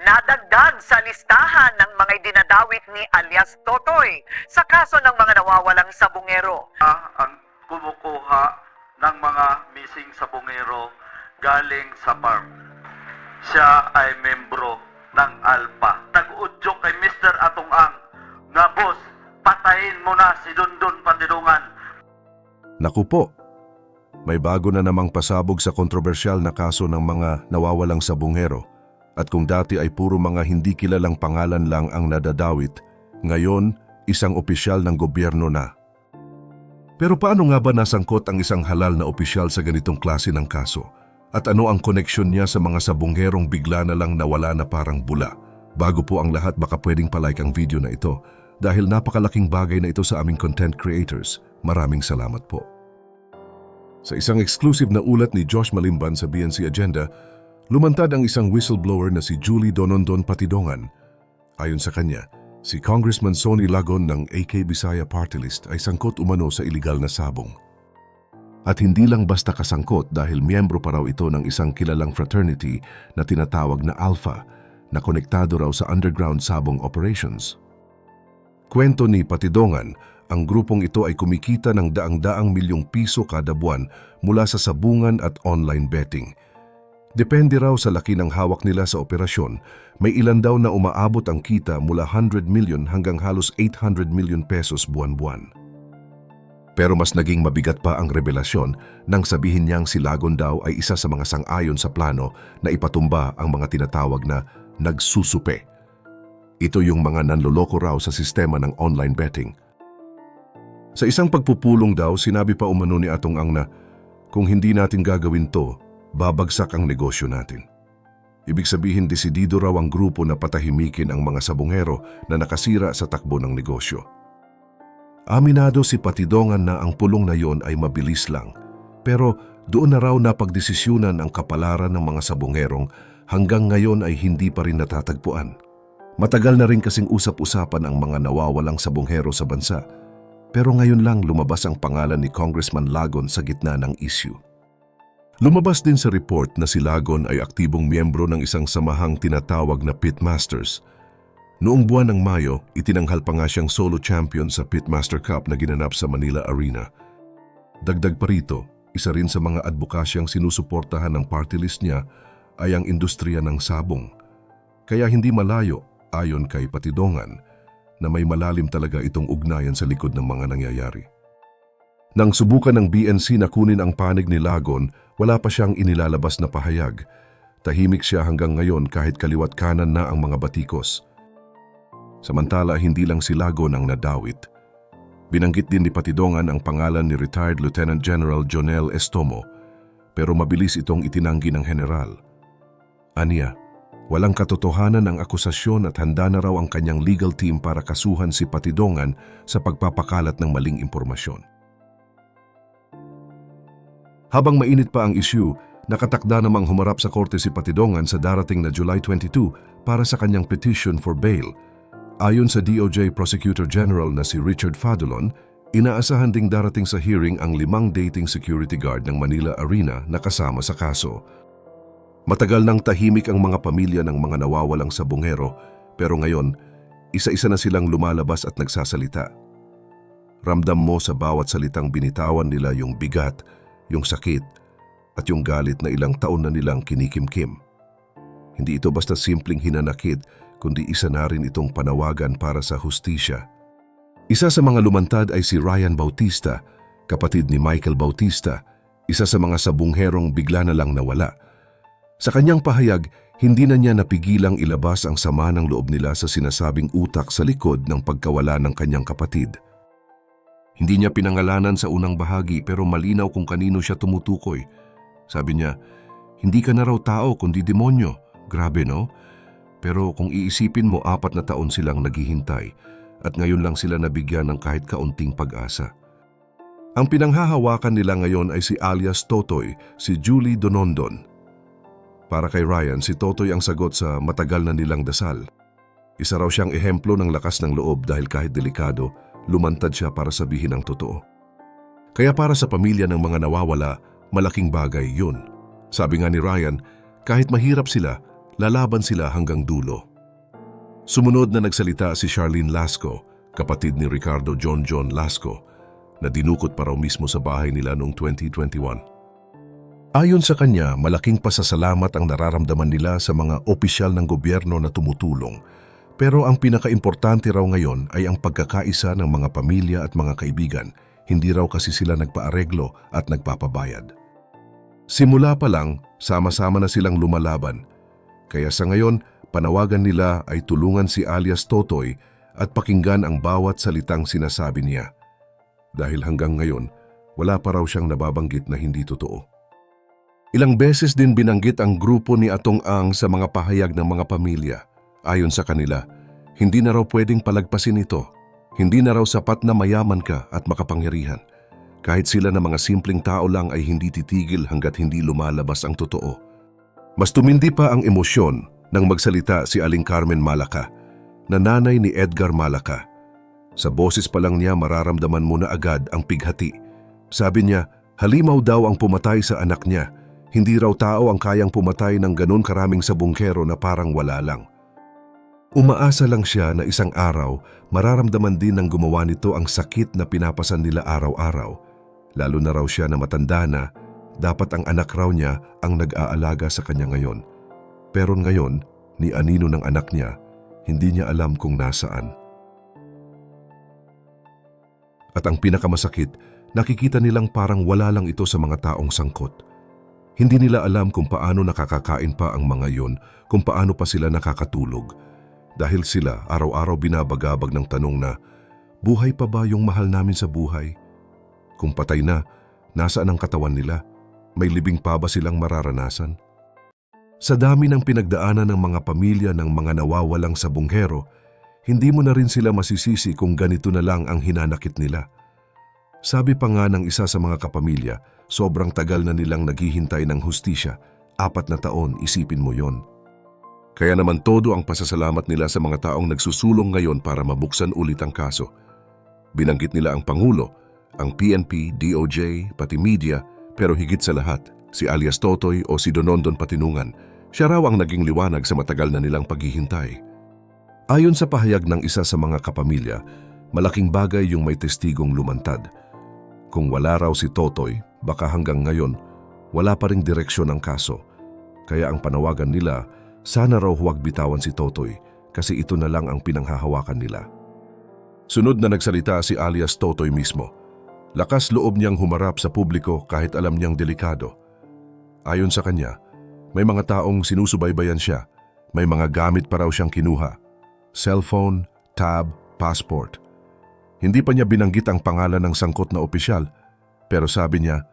Nadagdag sa listahan ng mga dinadawit ni alias Totoy sa kaso ng mga nawawalang sabungero. ang kumukuha ng mga missing sabongero galing sa farm. Siya ay membro ng Alpha. Nag-udyok kay Mr. Atong Ang nga boss, patayin mo na si Dundun Pandilungan. Naku po, may bago na namang pasabog sa kontrobersyal na kaso ng mga nawawalang sabungero. At kung dati ay puro mga hindi kilalang pangalan lang ang nadadawit, ngayon isang opisyal ng gobyerno na. Pero paano nga ba nasangkot ang isang halal na opisyal sa ganitong klase ng kaso? At ano ang koneksyon niya sa mga sabungherong bigla na lang nawala na parang bula? Bago po ang lahat baka pwedeng palike ang video na ito dahil napakalaking bagay na ito sa aming content creators. Maraming salamat po. Sa isang exclusive na ulat ni Josh Malimban sa BNC Agenda, lumantad ang isang whistleblower na si Julie Donondon Patidongan. Ayon sa kanya, si Congressman Sonny Lagon ng AK Bisaya Party List ay sangkot umano sa iligal na sabong. At hindi lang basta kasangkot dahil miyembro pa raw ito ng isang kilalang fraternity na tinatawag na Alpha na konektado raw sa underground sabong operations. Kwento ni Patidongan, ang grupong ito ay kumikita ng daang-daang milyong piso kada buwan mula sa sabungan at online betting. Depende raw sa laki ng hawak nila sa operasyon, may ilan daw na umaabot ang kita mula 100 million hanggang halos 800 million pesos buwan-buwan. Pero mas naging mabigat pa ang revelasyon nang sabihin niyang si Lagon daw ay isa sa mga sang-ayon sa plano na ipatumba ang mga tinatawag na nagsusupe. Ito yung mga nanloloko raw sa sistema ng online betting. Sa isang pagpupulong daw, sinabi pa umano ni Atong Ang na kung hindi natin gagawin to, babagsak ang negosyo natin. Ibig sabihin desidido raw ang grupo na patahimikin ang mga sabongero na nakasira sa takbo ng negosyo. Aminado si Patidongan na ang pulong na yon ay mabilis lang, pero doon na raw napagdesisyunan ang kapalaran ng mga sabongerong hanggang ngayon ay hindi pa rin natatagpuan. Matagal na rin kasing usap-usapan ang mga nawawalang sabonghero sa bansa, pero ngayon lang lumabas ang pangalan ni Congressman Lagon sa gitna ng issue. Lumabas din sa report na si Lagon ay aktibong miyembro ng isang samahang tinatawag na Pitmasters. Noong buwan ng Mayo, itinanghal pa nga siyang solo champion sa Pitmaster Cup na ginanap sa Manila Arena. Dagdag pa rito, isa rin sa mga advokasyang sinusuportahan ng party list niya ay ang industriya ng sabong. Kaya hindi malayo, ayon kay Patidongan, na may malalim talaga itong ugnayan sa likod ng mga nangyayari. Nang subukan ng BNC na kunin ang panig ni Lagon, wala pa siyang inilalabas na pahayag. Tahimik siya hanggang ngayon kahit kaliwat kanan na ang mga batikos. Samantala, hindi lang si Lagon ang nadawit. Binanggit din ni Patidongan ang pangalan ni retired Lieutenant General Jonel Estomo, pero mabilis itong itinanggi ng general. Aniya, walang katotohanan ang akusasyon at handa na raw ang kanyang legal team para kasuhan si Patidongan sa pagpapakalat ng maling impormasyon. Habang mainit pa ang issue, nakatakda namang humarap sa korte si Patidongan sa darating na July 22 para sa kanyang petition for bail. Ayon sa DOJ Prosecutor General na si Richard Fadulon, inaasahan ding darating sa hearing ang limang dating security guard ng Manila Arena na kasama sa kaso. Matagal nang tahimik ang mga pamilya ng mga nawawalang sabongero pero ngayon, isa-isa na silang lumalabas at nagsasalita. Ramdam mo sa bawat salitang binitawan nila yung bigat, yung sakit, at yung galit na ilang taon na nilang kinikimkim. Hindi ito basta simpleng hinanakit, kundi isa na rin itong panawagan para sa hustisya. Isa sa mga lumantad ay si Ryan Bautista, kapatid ni Michael Bautista, isa sa mga sabungherong bigla na lang nawala. Sa kanyang pahayag, hindi na niya napigilang ilabas ang sama ng loob nila sa sinasabing utak sa likod ng pagkawala ng kanyang kapatid. Hindi niya pinangalanan sa unang bahagi pero malinaw kung kanino siya tumutukoy. Sabi niya, hindi ka na raw tao kundi demonyo. Grabe no? Pero kung iisipin mo apat na taon silang naghihintay at ngayon lang sila nabigyan ng kahit kaunting pag-asa. Ang pinanghahawakan nila ngayon ay si alias Totoy, si Julie Donondon. Para kay Ryan, si Totoy ang sagot sa matagal na nilang dasal. Isa raw siyang ehemplo ng lakas ng loob dahil kahit delikado, lumantad siya para sabihin ang totoo. Kaya para sa pamilya ng mga nawawala, malaking bagay yun. Sabi nga ni Ryan, kahit mahirap sila, lalaban sila hanggang dulo. Sumunod na nagsalita si Charlene Lasco, kapatid ni Ricardo John John Lasco, na dinukot pa raw mismo sa bahay nila noong 2021. Ayon sa kanya, malaking pasasalamat ang nararamdaman nila sa mga opisyal ng gobyerno na tumutulong. Pero ang pinakaimportante raw ngayon ay ang pagkakaisa ng mga pamilya at mga kaibigan. Hindi raw kasi sila nagpaareglo at nagpapabayad. Simula pa lang, sama-sama na silang lumalaban. Kaya sa ngayon, panawagan nila ay tulungan si alias Totoy at pakinggan ang bawat salitang sinasabi niya. Dahil hanggang ngayon, wala pa raw siyang nababanggit na hindi totoo. Ilang beses din binanggit ang grupo ni Atong Ang sa mga pahayag ng mga pamilya. Ayon sa kanila, hindi na raw pwedeng palagpasin ito. Hindi na raw sapat na mayaman ka at makapangyarihan. Kahit sila na mga simpleng tao lang ay hindi titigil hanggat hindi lumalabas ang totoo. Mas tumindi pa ang emosyon nang magsalita si Aling Carmen Malaka, na nanay ni Edgar Malaka. Sa boses pa lang niya mararamdaman mo na agad ang pighati. Sabi niya, halimaw daw ang pumatay sa anak niya. Hindi raw tao ang kayang pumatay ng ganun karaming sabungkero na parang wala lang. Umaasa lang siya na isang araw, mararamdaman din ng gumawa nito ang sakit na pinapasan nila araw-araw. Lalo na raw siya na matanda na, dapat ang anak raw niya ang nag-aalaga sa kanya ngayon. Pero ngayon, ni anino ng anak niya, hindi niya alam kung nasaan. At ang pinakamasakit, nakikita nilang parang wala lang ito sa mga taong sangkot. Hindi nila alam kung paano nakakakain pa ang mga yon, kung paano pa sila nakakatulog. Dahil sila araw-araw binabagabag ng tanong na, buhay pa ba yung mahal namin sa buhay? Kung patay na, nasaan ang katawan nila? May libing pa ba silang mararanasan? Sa dami ng pinagdaanan ng mga pamilya ng mga nawawalang sabunghero, hindi mo na rin sila masisisi kung ganito na lang ang hinanakit nila. Sabi pa nga ng isa sa mga kapamilya, sobrang tagal na nilang naghihintay ng hustisya, apat na taon isipin mo yon. Kaya naman todo ang pasasalamat nila sa mga taong nagsusulong ngayon para mabuksan ulit ang kaso. Binanggit nila ang Pangulo, ang PNP, DOJ, pati media, pero higit sa lahat, si alias Totoy o si Donondon Patinungan, siya raw ang naging liwanag sa matagal na nilang paghihintay. Ayon sa pahayag ng isa sa mga kapamilya, malaking bagay yung may testigong lumantad. Kung wala raw si Totoy, baka hanggang ngayon, wala pa ring direksyon ang kaso. Kaya ang panawagan nila, sana raw huwag bitawan si Totoy kasi ito na lang ang pinanghahawakan nila. Sunod na nagsalita si alias Totoy mismo. Lakas loob niyang humarap sa publiko kahit alam niyang delikado. Ayon sa kanya, may mga taong sinusubaybayan siya, may mga gamit pa raw siyang kinuha. Cellphone, tab, passport. Hindi pa niya binanggit ang pangalan ng sangkot na opisyal, pero sabi niya,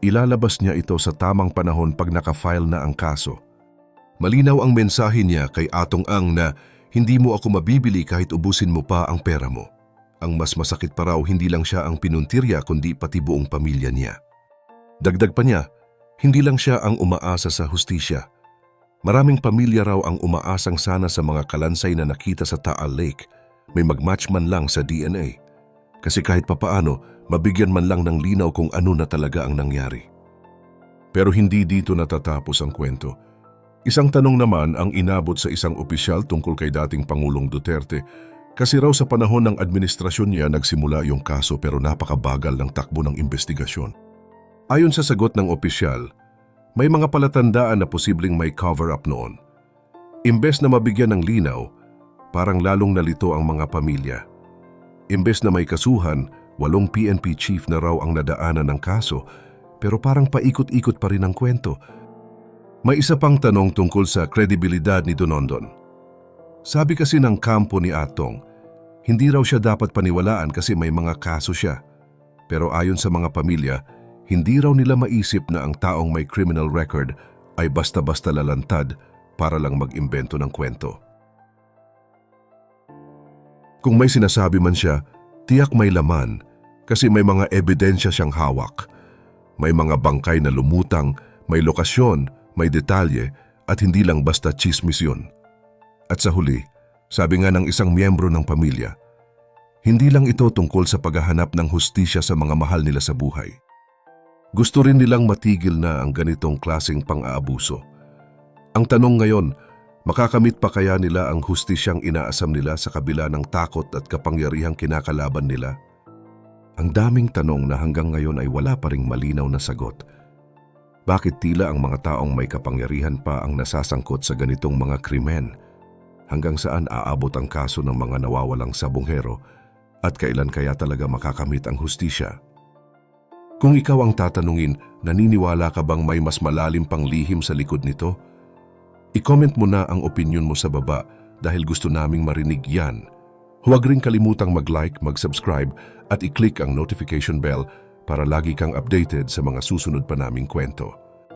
ilalabas niya ito sa tamang panahon pag nakafile na ang kaso. Malinaw ang mensahe niya kay Atong Ang na hindi mo ako mabibili kahit ubusin mo pa ang pera mo. Ang mas masakit pa raw hindi lang siya ang pinuntirya kundi pati buong pamilya niya. Dagdag pa niya, hindi lang siya ang umaasa sa hustisya. Maraming pamilya raw ang umaasang sana sa mga kalansay na nakita sa Taal Lake, may magmatch man lang sa DNA. Kasi kahit papaano, mabigyan man lang ng linaw kung ano na talaga ang nangyari. Pero hindi dito natatapos ang kwento. Isang tanong naman ang inabot sa isang opisyal tungkol kay dating Pangulong Duterte kasi raw sa panahon ng administrasyon niya nagsimula yung kaso pero napakabagal ng takbo ng investigasyon. Ayon sa sagot ng opisyal, may mga palatandaan na posibleng may cover-up noon. Imbes na mabigyan ng linaw, parang lalong nalito ang mga pamilya. Imbes na may kasuhan, walong PNP chief na raw ang nadaanan ng kaso, pero parang paikot-ikot pa rin ang kwento. May isa pang tanong tungkol sa kredibilidad ni Donondon. Sabi kasi ng kampo ni Atong, hindi raw siya dapat paniwalaan kasi may mga kaso siya. Pero ayon sa mga pamilya, hindi raw nila maisip na ang taong may criminal record ay basta-basta lalantad para lang mag-imbento ng kwento. Kung may sinasabi man siya, tiyak may laman kasi may mga ebidensya siyang hawak. May mga bangkay na lumutang, may lokasyon, may detalye at hindi lang basta chismis yun. At sa huli, sabi nga ng isang miyembro ng pamilya, hindi lang ito tungkol sa paghahanap ng hustisya sa mga mahal nila sa buhay. Gusto rin nilang matigil na ang ganitong klaseng pang-aabuso. Ang tanong ngayon, makakamit pa kaya nila ang hustisyang inaasam nila sa kabila ng takot at kapangyarihang kinakalaban nila? Ang daming tanong na hanggang ngayon ay wala pa ring malinaw na sagot. Bakit tila ang mga taong may kapangyarihan pa ang nasasangkot sa ganitong mga krimen? Hanggang saan aabot ang kaso ng mga nawawalang sabonghero at kailan kaya talaga makakamit ang hustisya? Kung ikaw ang tatanungin, naniniwala ka bang may mas malalim pang lihim sa likod nito? I-comment mo na ang opinion mo sa baba dahil gusto naming marinig yan. Huwag rin kalimutang mag-like, mag-subscribe at i-click ang notification bell para lagi kang updated sa mga susunod pa naming kwento.